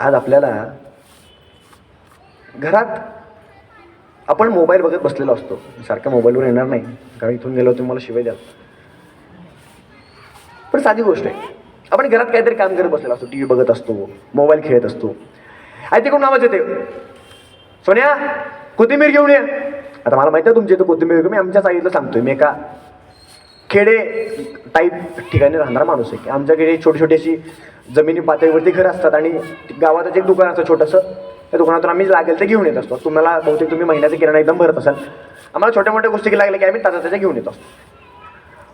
आज आपल्याला घरात आपण मोबाईल बघत बसलेलो असतो. सारख्या मोबाईलवर येणार नाही. कारण इथून गेलो तुम्ही मला शिवाय द्याल. पण साधी गोष्ट आहे. आपण घरात काहीतरी काम करत बसलेलो असतो. टी व्ही बघत असतो. मोबाईल खेळत असतो. आय ते कोण आवाज येते सोन्या कोथिंबीर घेऊन ये. आता मला माहिती आहे तुमच्या इथं कोथिंबीर घेऊन मी आमच्या साईडला सांगतोय. मी एका खेडे टाईप ठिकाणी राहणारा माणूस आहे. की आमच्याकडे छोटी छोटी अशी जमिनी पातळीवरती घरं असतात आणि गावातच एक दुकान असतं छोटंसं. त्या दुकानातून आम्ही लागेल ते घेऊन येत असतो. तुम्हाला बहुतेक तुम्ही महिन्याचा किराणा एकदम भरत असाल. आम्हाला छोट्या मोठ्या गोष्टी लागल्या की आम्ही ताजा त्याच्या घेऊन येत असतो.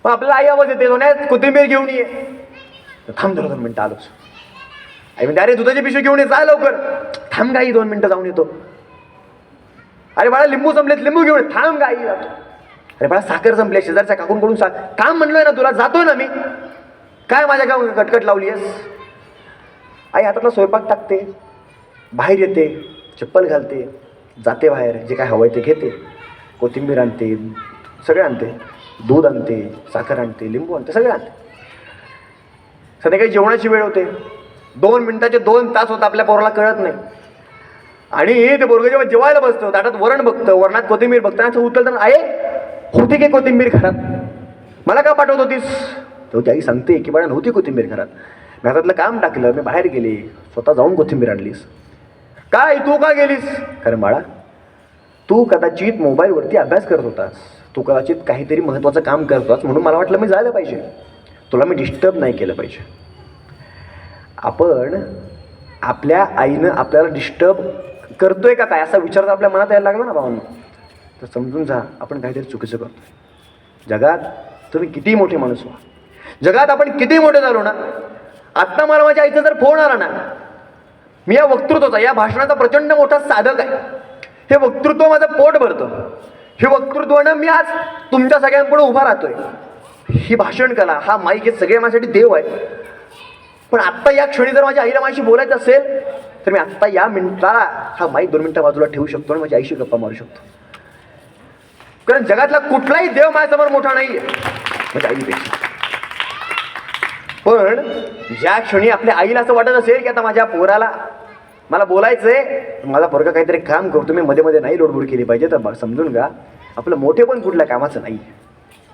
मग आपल्याला आई आवाज येते सोन्यात कोथिंबीर घेऊन ये. थांब दोन मिनटं आलोच. आई म्हणते अरे दुधाची पिशवी घेऊन ये जा लवकर. थांब गाई दोन मिनटं जाऊन येतो. अरे बाळा लिंबू संपलेत लिंबू घेऊन ये. थांब गाई जातो अरे बाळा साखर संपले शेजारच्या काकूंकडून सा काम म्हणलोय ना तुला जातोय ना मी. काय माझ्या गाव कटकट लावली आहेस? आई हातातला स्वयंपाक टाकते बाहेर येते चप्पल घालते जाते बाहेर जे काय हवंय ते घेते. कोथिंबीर आणते सगळे आणते. दूध आणते साखर आणते लिंबू आणते सगळे आणते. संध्याकाळी जेवणाची वेळ होते. दोन मिनिटाचे दोन तास होत आपल्या पोराला कळत नाही. आणि ते पोरगं जेव्हा जेवायला बसतं ताटात वरण बघतं वरणात कोथिंबीर बघतं असं उचलतं आहे होती की कोथिंबीर घरात? मला का पाठवत होतीस? तेव्हा ती आई सांगते की बाळा नव्हती कोथिंबीर घरात. मी हातातलं काम टाकलं मी बाहेर गेले स्वतः जाऊन कोथिंबीर आणलीस. काय तू का गेलीस? कारण बाळा तू कदाचित मोबाईलवरती अभ्यास करत होतास. तू कदाचित काहीतरी महत्त्वाचं काम करत होतास म्हणून मला वाटलं मी जायला पाहिजे. तुला मी डिस्टर्ब नाही केलं पाहिजे. आपण आपल्या आईनं आपल्याला डिस्टर्ब करतोय का काय असा विचार तर आपल्या मनात यायला लागला ना भावांना? तर समजून जा आपण काहीतरी चुकीचं करतो जगात तुम्ही किती मोठे माणूस व्हा. जगात आपण किती मोठे झालो ना आत्ता मला माझ्या आईचा जर फोन आला ना मी या वक्तृत्वाचा या भाषणाचा प्रचंड मोठा साधक आहे. हे वक्तृत्व माझं पोट भरतं. हे वक्तृत्वानं मी आज तुमच्या सगळ्यांपुढे उभा राहतोय. ही भाषण कला हा माईक हे सगळे माझ्यासाठी देव आहे. पण आत्ता या क्षणी जर माझ्या आईला माझ्याशी बोलायचं असेल तर मी आत्ता या मिनिटाला हा माईक दोन मिनटं बाजूला ठेवू शकतो आणि माझ्या आईशी गप्पा मारू शकतो. कारण जगातला कुठलाही देव माझ्यासमोर मोठा नाही आहे माझ्या म्हणजे आईपेक्षा पण ज्या क्षणी आपल्या आईला असं वाटत असेल की आता माझ्या पोराला मला बोलायचंय माझा पोरगा काहीतरी काम करतो मी मध्ये मध्ये नाही लोडबोड केली पाहिजे तर समजून घ्या. आपलं मोठे पण कुठल्या कामाचं नाही.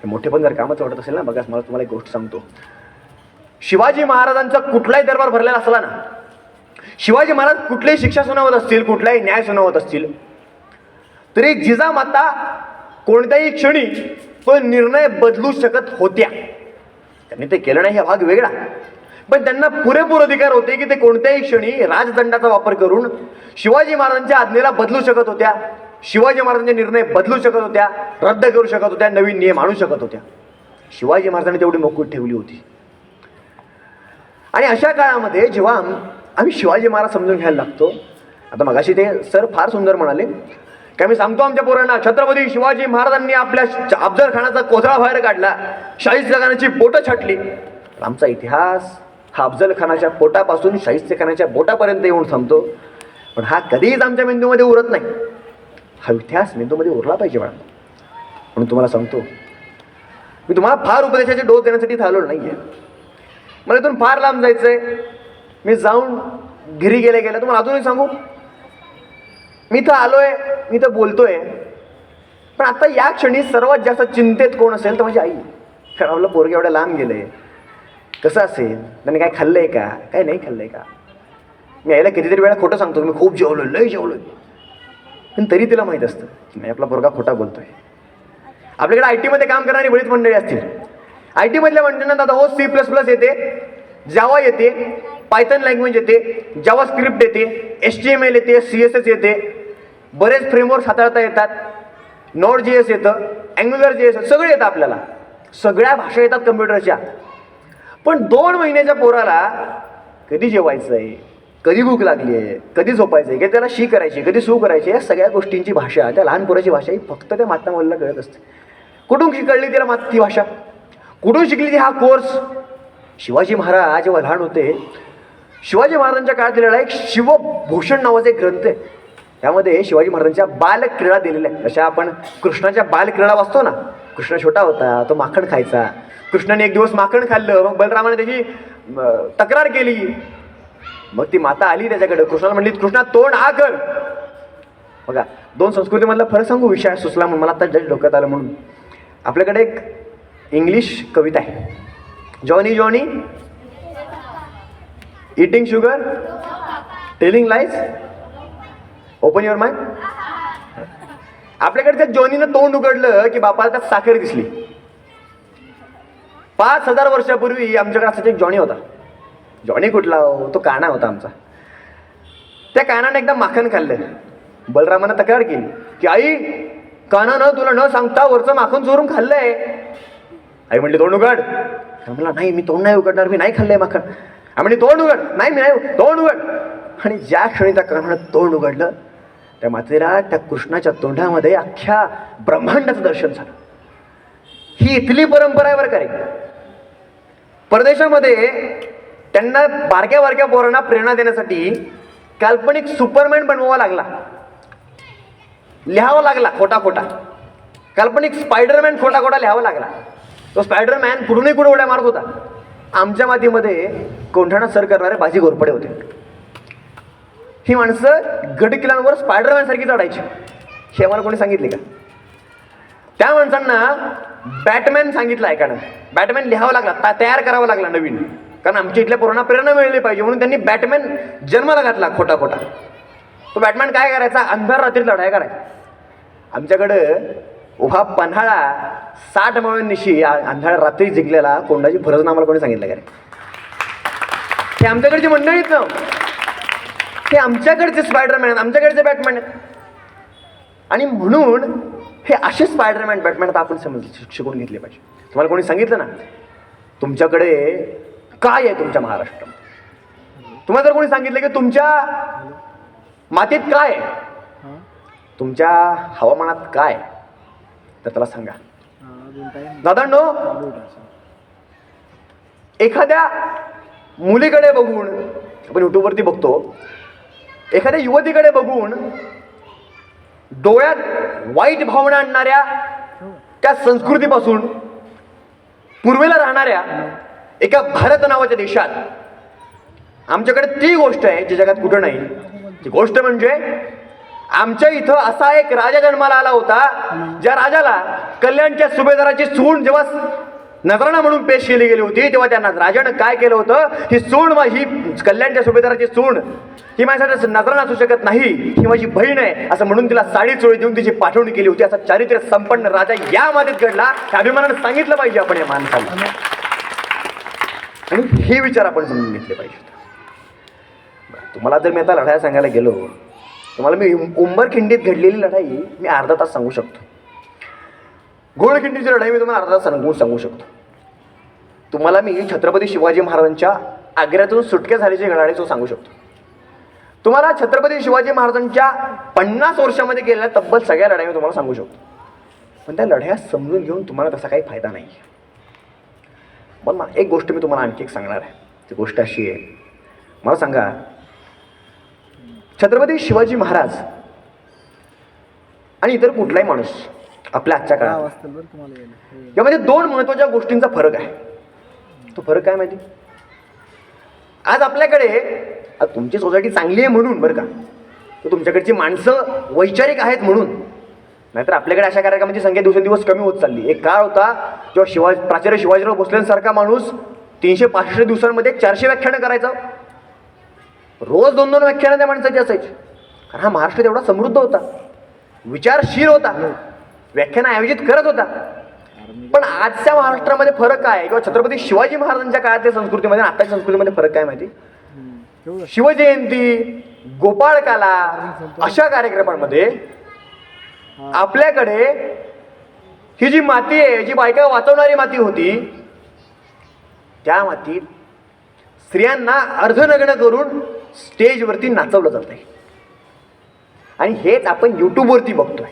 मोठे पण जर कामाचं वाटत असेल ना बघा मला तुम्हाला एक गोष्ट सांगतो. शिवाजी महाराजांचा कुठलाही दरबार भरलेला असला ना शिवाजी महाराज कुठलीही शिक्षा सुनावत असतील कुठलाही न्याय सुनावत असतील तरी जिजामाता कोणत्याही क्षणी पण निर्णय बदलू शकत होत्या. त्यांनी ते केलं नाही हा भाग वेगळा. पण त्यांना पुरेपूर अधिकार होते की ते कोणत्याही क्षणी राजदंडाचा वापर करून शिवाजी महाराजांच्या आज्ञेला बदलू शकत होत्या शिवाजी महाराजांचे निर्णय बदलू शकत होत्या रद्द करू शकत होत्या नवीन नियम आणू शकत होत्या. शिवाजी महाराजांनी तेवढी मोकूट ठेवली होती. आणि अशा काळामध्ये जेव्हा आम्ही शिवाजी महाराज समजून घ्यायला लागतो आता मगाशी ते सर फार सुंदर म्हणाले काय मी सांगतो आमच्या पोरांना? छत्रपती शिवाजी महाराजांनी आपल्या श- अफजल खानाचा कोथळा बाहेर काढला. शाहिस्ते खानाची बोटं छाटली. आमचा इतिहास हा अफजल खानाच्या पोटापासून शाहिस्ते खानाच्या बोटापर्यंत येऊन थांबतो. पण हा कधीच आमच्या मेंदूमध्ये उरत नाही. हा इतिहास मेंदूमध्ये उरला पाहिजे मॅडम म्हणून तुम्हाला सांगतो मी तुम्हाला फार उपदेशाचे डोस देण्यासाठी इथं नाही आहे मला इथून फार लांब जायचं आहे मी जाऊन घरी गेले गेले तुम्हाला अजूनही सांगू मी इथं आलोय मी इथं बोलतोय. पण आता या क्षणी सर्वात जास्त चिंतेत कोण असेल तर माझी आई. कारण आपलं पोरगे एवढं लांब गेले कसं असेल? त्याने काय खाल्लंय का? काय नाही खाल्लंय का? मी आईला कितीतरी वेळा खोटं सांगतो मी खूप जेवलो लय जेवलो पण तरी तिला माहीत असतं की नाही आपला पोरगा खोटा बोलतोय. आपल्याकडे आय टीमध्ये काम करणारी बरीच मंडळी असतील. आय टीमधल्या मंडळींना दादा हो सी प्लस प्लस येते जावा येते पायथन लँग्वेज येते जावा स्क्रिप्ट येते एच टी एम एल येते सी एस एस येते. बरेच फ्रेमवर्क हाताळता येतात. नोट जी एस येतं अँग्युलर जी एस सगळे येतं आपल्याला. सगळ्या भाषा येतात कम्प्युटरच्या पण दोन महिन्याच्या पोराला कधी जेवायचं आहे कधी भूक लागली आहे कधी झोपायचं आहे की त्याला शी करायची कधी सू करायची या सगळ्या गोष्टींची भाषा त्या लहान पोराची भाषा ही फक्त त्या माता मुलीला कळत असते. कुठून शिकळली तिला मात ती भाषा? कुठून शिकली ती हा कोर्स शिवाजी महाराज जेव्हा लहान होते शिवाजी महाराजांच्या काळात दिलेला एक शिवभूषण नावाचा एक ग्रंथ आहे. त्यामध्ये शिवाजी महाराजांच्या बालक्रीडा दिलेल्या आहेत. जशा आपण कृष्णाच्या बालक्रीडा वाचतो ना कृष्ण छोटा होता तो माखण खायचा. कृष्णाने एक दिवस माखण खाल्लं मग बलरामाने त्याची तक्रार केली. मग ती माता आली त्याच्याकडे. कृष्णाला म्हणली कृष्णा तोंड हा कर. बघा दोन संस्कृतीमधला फरक सांगू विषय सुचला म्हणून. मला आता जज डोक्यात आलं म्हणून. आपल्याकडे एक इंग्लिश कविता आहे. Johnny Johnny eating sugar telling lies open your mind आपल्याकडे त्या जॉनीनं तोंड उघडलं की बापाला त्यात साखर दिसली. पाच हजार वर्षापूर्वी आमच्याकडे असाच एक जॉनी होता. जॉनी कुठला हो? तो काना होता आमचा. त्या कानाने एकदा माखन खाल्लं. बलरामानं तक्रार केली की आई काना तुला न सांगता वरचं माखन चोरून खाल्लंय. आई म्हणली तोंड उघड. म्हणला नाही मी तोंड नाही उघडणार मी नाही खाल्लंय माखन. आई म्हणली तोंड उघड. नाही मी नाही तोंड उघड. आणि ज्या क्षणी त्या कानानं तोंड उघडलं त्या मातेला त्या कृष्णाच्या तोंडामध्ये अख्ख्या ब्रह्मांडाचं दर्शन झालं. ही इथली परंपरा आहे बरं का परदेशामध्ये त्यांना बारक्या बारक्या पोरांना प्रेरणा देण्यासाठी काल्पनिक सुपरमॅन बनवावा लागला. लिहावा लागला खोटा खोटा. काल्पनिक स्पायडरमॅन खोटा खोटा लिहावा लागला. तो स्पायडरमॅन कुठूनही कुठे उड्या मारत होता? आमच्या मातीमध्ये कोंढाणा सर करणारे बाजी घोरपडे होते. ही माणसं गडकिल्ल्यांवर स्पायडरमॅन सारखी चढायची. हे आम्हाला कोणी सांगितले का? त्या माणसांना बॅटमॅन सांगितलं ऐकानं बॅटमॅन लिहावं लागला तयार करावा लागला नवीन. कारण आमच्या इथल्या पोरांना प्रेरणा मिळली पाहिजे म्हणून त्यांनी बॅटमॅन जन्माला घातला खोटा खोटा तो बॅटमॅन काय करायचा? अंधार रात्री लढाई करायचा. आमच्याकडं उभा पन्हाळा साठ मावळ्यांनिशी अंधार रात्री जिंकलेला कोंडाची फरज आम्हाला कोणी सांगितलं काय रे? हे आमच्याकडची मंडळीच ना. हे आमच्याकडचे स्पायडरमॅन आहेत आमच्याकडचे बॅटमॅन आहेत. आणि म्हणून हे असे स्पायडरमॅन बॅटमॅन आता आपण समज शिकून घेतले पाहिजे. तुम्हाला कोणी सांगितलं ना? तुमच्याकडे काय आहे तुमच्या महाराष्ट्रात तुम्हाला जर कोणी सांगितलं की तुमच्या मातीत काय आहे? तुमच्या हवामानात काय तर त्याला सांगा. दादांनो एखाद्या मुलीकडे बघून आपण युट्यूबवरती बघतो एखाद्या युवतीकडे बघून डोळ्यात वाईट भावना आणणाऱ्या त्या संस्कृतीपासून पूर्वेला राहणाऱ्या एका भारत नावाच्या देशात आमच्याकडे ती गोष्ट आहे जी जगात कुठं नाही. ती गोष्ट म्हणजे आमच्या इथं असा एक राजा जन्माला आला होता ज्या राजाला कल्याणच्या सुभेदाराची सून जेव्हा नजराणा म्हणून पेश केली गेली होती तेव्हा त्यांना राजानं काय केलं होतं? ही सूण ही कल्याणच्या सुभेदाराची सूण. ही माझ्यासाठी नजराणा असू शकत नाही ही माझी बहीण आहे असं म्हणून तिला साडी चोळी देऊन तिची पाठवणी केली होती. असा चारित्र्य संपन्न राजा या मातीत घडला. हे अभिमानानं सांगितलं पाहिजे आपण या माणसाला. आणि हे विचार आपण समजून घेतले पाहिजे तुम्हाला जर मी आता लढाया सांगायला गेलो तुम्हाला मी उंबरखिंडीत घडलेली लढाई मी अर्धा तास सांगू शकतो. घोडखिंडीची लढाई मी तुम्हाला अर्धा सांगून सांगू सांगू शकतो. तुम्हाला मी छत्रपती शिवाजी महाराजांच्या आग्र्यातून सुटके झाल्याची लढाई तो सांगू शकतो. तुम्हाला छत्रपती शिवाजी महाराजांच्या पन्नास वर्षामध्ये केलेल्या तब्बल सगळ्या लढाई मी तुम्हाला सांगू शकतो. पण त्या लढाया समजून घेऊन तुम्हाला तसा काही फायदा नाही. पण मग एक गोष्ट मी तुम्हाला आणखी एक सांगणार आहे. ती गोष्ट अशी आहे. मला सांगा छत्रपती शिवाजी महाराज आणि इतर कुठलाही माणूस आपल्या आजच्या काळात. यामध्ये दोन महत्त्वाच्या गोष्टींचा फरक आहे. तो फरक काय माहिती? आज आपल्याकडे तुमची सोसायटी चांगली आहे म्हणून बरं का? तर तुमच्याकडची माणसं वैचारिक आहेत म्हणून. नाहीतर आपल्याकडे अशा कार्यक्रमाची संख्या दिवसेंदिवस कमी होत चालली. एक काळ होता जेव्हा शिवाज प्राचार्य शिवाजीराव भोसलेंसारखा माणूस तीनशे पासष्ट दिवसांमध्ये चारशे व्याख्यानं करायचं. रोज दोन दोन व्याख्यानं त्या माणसाची असायची. कारण हा महाराष्ट्र तेवढा समृद्ध होता. विचारशील होता. व्याख्यान आयोजित करत होता. पण आजच्या महाराष्ट्रामध्ये फरक काय? आहे? किंवा छत्रपती शिवाजी महाराजांच्या काळातल्या संस्कृतीमध्ये आताच्या संस्कृतीमध्ये फरक काय माहिती? शिवजयंती गोपाळकाला अशा कार्यक्रमांमध्ये आपल्याकडे ही जी माती आहे जी बायका वाचवणारी माती होती त्या मातीत स्त्रियांना अर्धनग्न करून स्टेजवरती नाचवलं जात आहे आणि हेच आपण युट्यूबवरती बघतोय.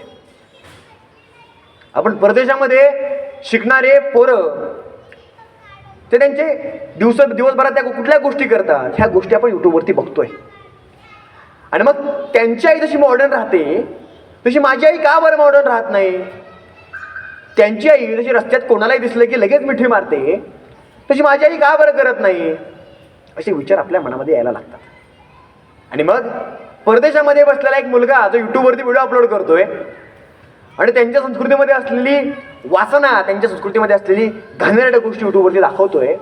आपण परदेशामध्ये शिकणारे पोरं ते त्यांचे दिवस दिवसभरात त्या कुठल्या गोष्टी करतात ह्या गोष्टी आपण युट्यूबवरती बघतोय. आणि मग त्यांची आई जशी मॉडर्न राहते तशी माझी आई का बरं मॉडर्न राहत नाही? त्यांची आई जशी रस्त्यात कोणालाही दिसलं की लगेच मिठी मारते तशी माझी आई का बरं करत नाही? असे विचार आपल्या मनामध्ये यायला लागतात. आणि मग परदेशामध्ये बसलेला एक मुलगा जो यूट्यूबवरती व्हिडिओ अपलोड करतोय आणि त्यांच्या संस्कृतीमध्ये असलेली वासना त्यांच्या संस्कृतीमध्ये असलेली घाणेरड्या गोष्टी युट्यूबवरती दाखवतोय.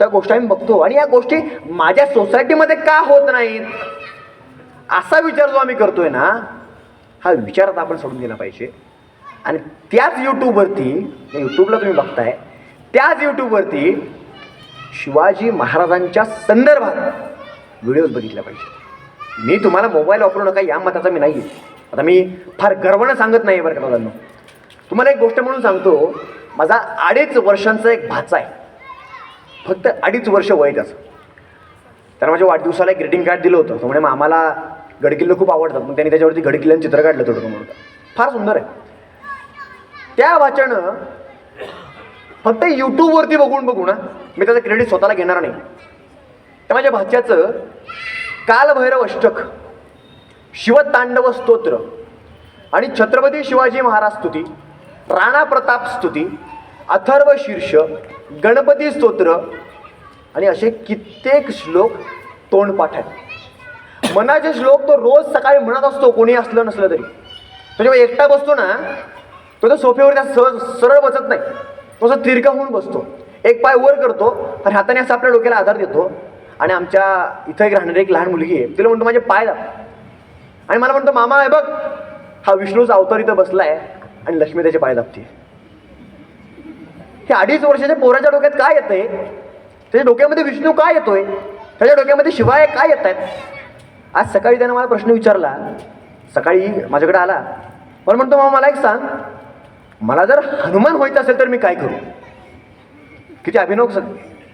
त्या गोष्टी आम्ही बघतो. आणि या गोष्टी माझ्या सोसायटीमध्ये का होत नाहीत? असा विचार जो आम्ही करतोय ना हा विचार आता आपण सोडून दिला पाहिजे. आणि त्याच यूट्यूबवरती यूट्यूबला तुम्ही बघताय त्याच यूट्यूबवरती शिवाजी महाराजांच्या संदर्भात व्हिडिओज बघितल्या पाहिजे मी तुम्हाला मोबाईल वापरू नका या मताचा मी नाही आहे आता मी फार गर्वानं सांगत नाही बरं का दादांनो तुम्हाला एक गोष्ट म्हणून सांगतो माझा अडीच वर्षांचा एक भाचा आहे. फक्त अडीच वर्ष वय त्याचं. त्यानं माझ्या वाढदिवसाला एक ग्रीटिंग कार्ड दिलं होतं. तो म्हणे आम्हाला गडकिल्ले खूप आवडतात. मग त्यांनी त्याच्यावरती गडकिल्ल्यांचं चित्र काढलं थोडं म्हणून फार सुंदर आहे. त्या वाचनं फक्त यूट्यूबवरती बघून बघू ना मी त्याचं क्रेडिट स्वतःला घेणार नाही. त्या माझ्या भाच्याचं कालभैरव अष्टक शिवतांडव स्तोत्र. आणि छत्रपती शिवाजी महाराज स्तुती राणा प्रताप स्तुती अथर्व शीर्ष गणपती स्तोत्र आणि असे कित्येक श्लोक तोंडपाठ आहेत. मनाचे श्लोक तो रोज सकाळी म्हणत असतो कोणी असलं नसलं तरी. तो जेव्हा एकटा बसतो ना तो त्या सोफ्यावर त्या सहज सरळ बसत नाही. तो असं तिरका होऊन बसतो. एक पाय वर करतो आणि हाताने असं आपल्या डोक्याला आधार देतो. आणि आमच्या इथं एक राहणारी एक लहान मुलगी आहे तिला म्हणतो माझे पाय दाब. आणि मला म्हणतो मामा आहे बघ हा विष्णूचा अवतार इथं बसलाय आणि लक्ष्मी त्याचे पाय दाबते हे अडीच वर्षाच्या पोराच्या डोक्यात काय येतंय? त्याच्या डोक्यामध्ये विष्णू काय येतोय? त्याच्या डोक्यामध्ये शिवाय काय येत आहेत? आज सकाळी त्यानं मला प्रश्न विचारला. सकाळी माझ्याकडे आला. पण म्हणतो मामा मला एक सांग. मला जर हनुमान व्हायचं असेल तर मी काय करू? किती अभिनव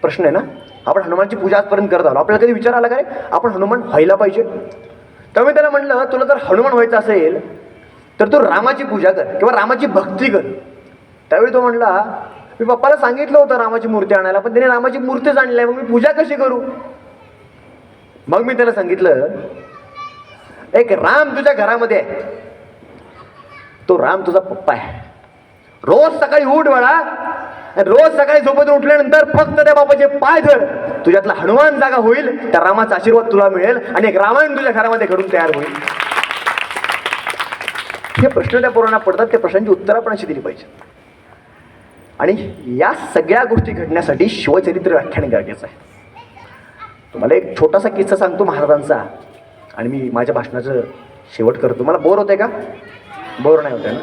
प्रश्न आहे ना? आपण हनुमानची पूजा आजपर्यंत करत आलो. आपल्याला कधी विचार आला का रे? आपण हनुमान व्हायला पाहिजे. तर मी त्याला म्हटलं तुला जर हनुमान व्हायचं असेल तर तू रामाची पूजा कर किंवा रामाची भक्ती कर. त्यावेळी तो म्हणला मी पप्पाला सांगितलं होतं रामाची मूर्ती आणायला पण त्याने रामाची मूर्तीच आणली आहे मग मी पूजा कशी करू? मग मी त्याला सांगितलं एक राम तुझ्या घरामध्ये आहे. तो राम तुझा पप्पा आहे. रोज सकाळी उठ बाळा. रोज सकाळी झोपेतून उठल्यानंतर फक्त त्या बापाचे पाय धर. तुझ्यातला हनुमान जागा होईल त्या रामाचा आशीर्वाद तुला मिळेल आणि एक रामायण तुझ्या घरामध्ये घडून तयार होईल. हे प्रश्न त्या पोरांना पडतात त्या प्रश्नांची उत्तरं आपण अशी दिली पाहिजे आणि या सगळ्या गोष्टी घडण्यासाठी शिवचरित्र व्याख्यान गरजेचं आहे. तुम्हाला एक छोटासा किस्सा सांगतो महाराजांचा. आणि मी माझ्या भाषणाचं शेवट करतो. मला बोर होते का? बोर नाही होते ना?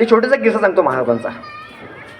ते छोटासा किस्सा सांगतो महाराजांचा.